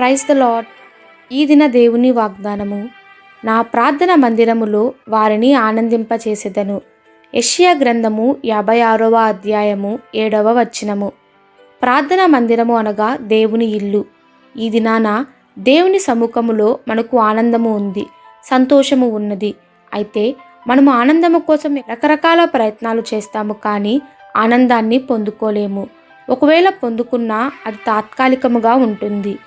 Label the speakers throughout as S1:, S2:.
S1: Praise the lord ఈ దిన దేవుని వాగ్దానము. నా ప్రార్థన మందిరములో వారిని ఆనందింపచేసెదను. యష్యా గ్రంథము యాభై ఆరవ అధ్యాయము ఏడవ వచనము. ప్రార్థన మందిరము అనగా దేవుని ఇల్లు. ఈ దినాన దేవుని సముఖములో మనకు ఆనందము ఉంది సంతోషము ఉన్నది. అయితే మనము ఆనందము కోసం రకరకాల ప్రయత్నాలు చేస్తాము కానీ ఆనందాన్ని పొందుకోలేము. ఒకవేళ పొందుకున్నా అది తాత్కాలికముగా ఉంటుంది.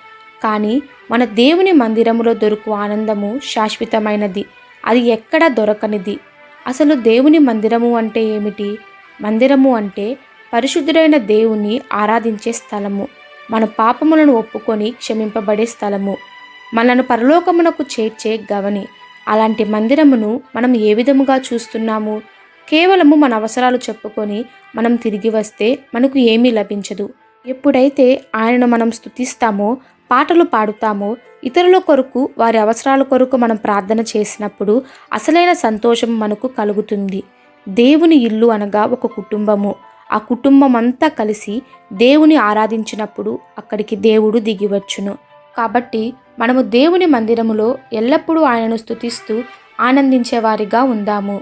S1: కానీ మన దేవుని మందిరములో దొరుకు ఆనందము శాశ్వతమైనది. అది ఎక్కడ దొరకనిది? అసలు దేవుని మందిరము అంటే ఏమిటి? మందిరము అంటే పరిశుద్ధుడైన దేవుని ఆరాధించే స్థలము. మన పాపములను ఒప్పుకొని క్షమింపబడే స్థలము. మనను పరలోకమునకు చేర్చే గవని. అలాంటి మందిరమును మనం ఏ విధముగా చూస్తున్నాము? కేవలము మన అవసరాలు చెప్పుకొని మనం తిరిగి వస్తే మనకు ఏమీ లభించదు. ఎప్పుడైతే ఆయనను మనం స్తుతిస్తామో పాటలు పాడుతామో ఇతరుల కొరకు వారి అవసరాల కొరకు మనం ప్రార్థన చేసినప్పుడు అసలైన సంతోషం మనకు కలుగుతుంది. దేవుని ఇల్లు అనగా ఒక కుటుంబము. ఆ కుటుంబం అంతా కలిసి దేవుని ఆరాధించినప్పుడు అక్కడికి దేవుడు దిగివచ్చును. కాబట్టి మనము దేవుని మందిరములో ఎల్లప్పుడూ ఆయనను స్థుతిస్తూ ఆనందించేవారిగా ఉందాము.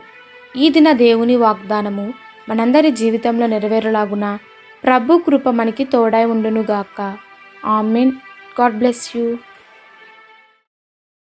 S1: ఈ దిన దేవుని వాగ్దానము మనందరి జీవితంలో నెరవేరులాగున ప్రభు కృప మనకి తోడై ఉండునుగాక. ఆమెన్. God bless you.